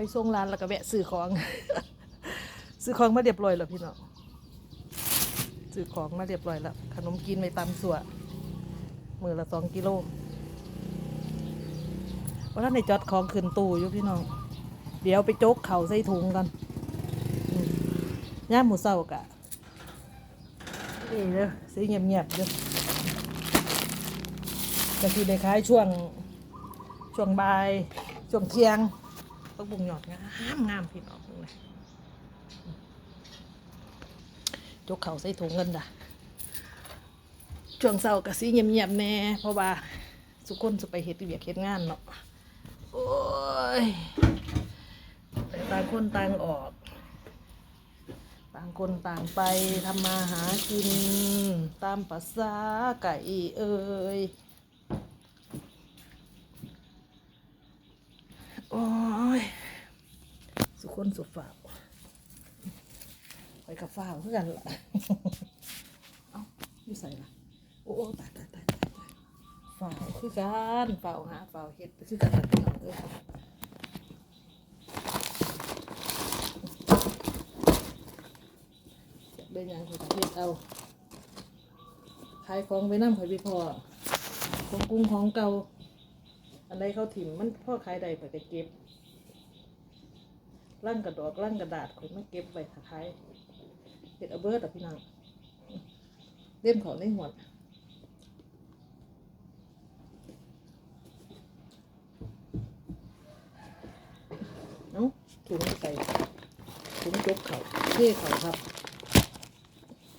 ไปส่งร้านแล้วก็แวะซื้อของ ซื้อของมาเรียบร้อยแล้วพี่น้องซื้อของมาเรียบร้อยแล้ว ขนมกินไปตามสัวมือละสองกิโลว่าท่านในจอดของขึ้นตู้อยู่พี่น้อง เดี๋ยวไปโจกเข่าใส่ถุงกันย่าหมูเศร้ากะนี่เด้อซื้อเงียบๆเด้อก็คือได้ขายช่วงช่วงบ่าย ช่วงเที่ยง ต้องบุงหยอดงามงามพี่น้องเลยจกเข่าใส่ถุงเงินด่ะช่วงเศร้ากะสีเงียบๆแน่เพราะว่าสุกคนจะไปเฮ็ดเวียกเฮ็ดงานเนาะโอ้ยแต่ต่างคนต่างออก ต่างคนต่างไปทำมาหากิน ตามภาษาไก่เอ่ยโอ้ย คนสุฝ่าวไปกับฝ่าวเพื่อกันล่ะเอ้าอยู่ใส่ละโอ้โอ้ตายตายตายตายตายฝ่าวคือกันฝ่าวหาฝ่าวเฮ็ดคือกันพี่น้องเอ้ยเป็นหยังข่อยก็เฮ็ดเอาขายของไปน้ำข่อยไปพอของกรุ้งของเก่าอันใดเขาถิ่มมันพ่อขายใดข่อยก็เก็บ ร่างกระดอกร่างกระดาษข่อยมาเก็บไว้ถ้ายเฮ็ดเอาเบิดอะพี่น้องเล่มเขาในหัวเอ้าถุงใส่ถุงจกเขาเท่เขาครับ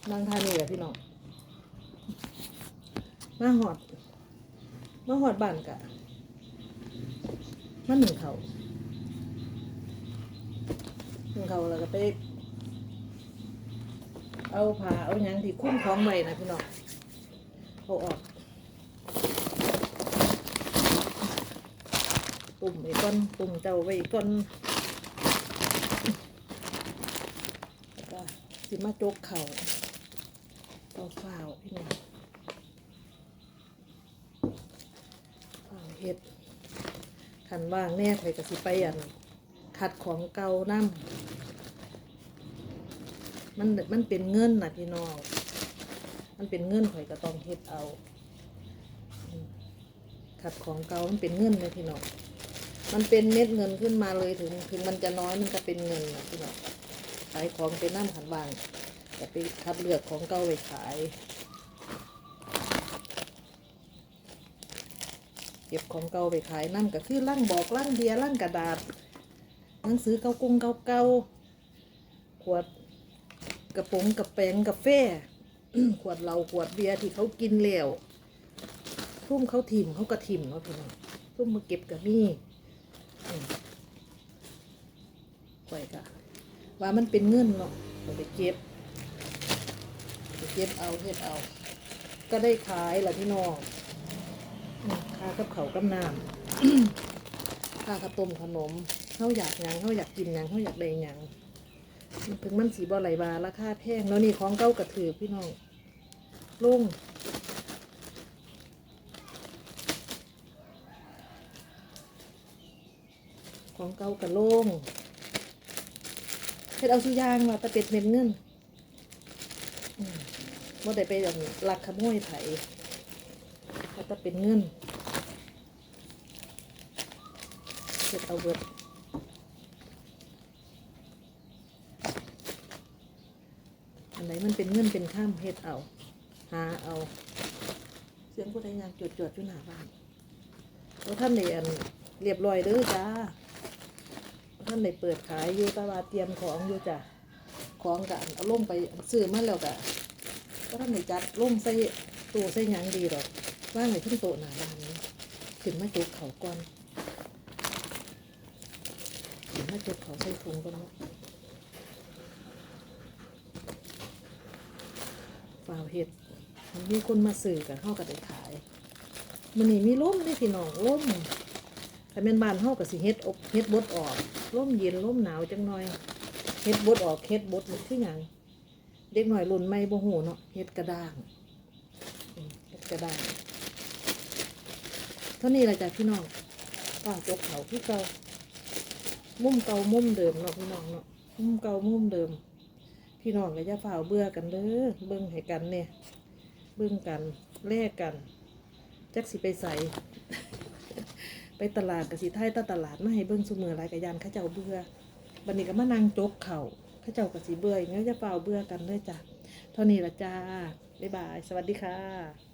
นั่งทานนี่แหละพี่น้องมาหอดมาหอดบ้านกะมันหนึ่งเขาหนึ่ง เขาแล้วก็ไป เอาผ้าเอาหยังที่คุ้มของไว้นะพี่น้องเอาออกตุ่มไว้ก่อนตุ่มเจ้าไว้ก่อนแล้วก็สิมาจกเข่าเอาฝ้าวพี่น้องฝ้าวเฮ็ดขันว่างแน่ข่อยก็สิไปอัน ขัดของเก่านํมันมันเป็นเงินนะพี่น้อง มันเป็นเงินข่อยก็ต้องเฮ็ดเอาขัดของเก่ามันเป็นเงินเลยพี่น้อง มันเป็นเม็ดเงินขึ้นมาเลยถึง ถึงมันจะน้อยมันก็เป็นเงินนะพี่น้องขายของเป็นน้ำขันวางแต่ไปคัดเลือกของเก่าไปขาย เก็บของเก่าไปขายนั่นก็คือล่างบอกล่างเบียร์ล่างกระดาษ หนังสือเก่ากงเก่าๆขวดกระป๋องกระแปงกาแฟขวดเหล้าขวดเบียร์ที่เขากินแล้วทุ่มเขาถิ่มเขากระถิ่มเนาะพี่น้องทุ่มมาเก็บกับนี่ข่อยกะว่ามันเป็นเงินเนาะข่อยไปเก็บไปเก็บเอาเฮ็ดเอา ก็ได้ขายแหละพี่น้องค่ากับเขากับน้ำค่าข้าวต้มขนม เขาอยากหยังเขาอยากกินหยังเขาอยากได้หยังถึงมันสีบ่ไหลบาราคาแพงแล้วนี่ของเก้ากระถือพี่น้องลุงของเก่ากระโล่งเฮ็ดเอาสุยางมาตะเป็ดเม็ดเงินอืมบ่ได้ไปแบบลักขโมยไผก็จะเป็นเงินเก็บเอาเบิด อันไหนมันเป็นเงินเป็นข้ามเฮ็ดเอา หาเอา เสียงผู้ใดงานจวดจวดๆอยู่หน้าบ้านแล้วท่านในอันเรียบร้อยเด้อจ้าท่านในเปิดขายอยู่ตลาดเตรียมของอยู่จ้ะของกะเอาลงไปซื้อมาแล้วกะก็ท่านในจัดลงใส่ตู้ใส่หยังดีหรอกว่างในขึ้นโตหนาบ้านนี้ขึ้นมาจุกเขาก่อนขึ้นมาจุกเขาใส่ถุงก่อนเนาะ ฝ่าเห็ดมันมีคนมาสื่อกันเข้ากับได้ขายมันนี่มีร่มได้พี่น้องร่มถ้าเป็นบ้านเข้ากับสิเฮ็ดอบเฮ็ดบดออกร่มเย็นร่มหนาวจังหน่อยเฮ็ดบดออกเฮ็ดบดมันคือหยังเด็กหน่อยรุ่นไม่บ่หูเนาะเฮ็ดกระด้างเฮ็ดกระด้างเท่านี้แหละจ้ะพี่น้องป้าจกเขาพี่เก่ามุมเก่ามุมเดิมเนาะพี่น้องเนาะมุมเก่ามุมเดิม พี่น้องก็อย่าฝ่าเบื่อกันเด้อเบิ่งให้กันเนี่ยเบิ่งกันแลกกันจักสิไปใส่ไปตลาดกับสิไทยตาตลาดมาให้เบิ่งสมือหลายกะยานข้าเจ้าเบื่อบันนี้ก็มานั่งจกเข่าข้าเจ้ากสิเบื่ออย่างเงี้ยจะเปล่าเบื่อกันเด้อจ้ะเท่านี้ละจ้าบ๊ายบาย สวัสดีค่ะ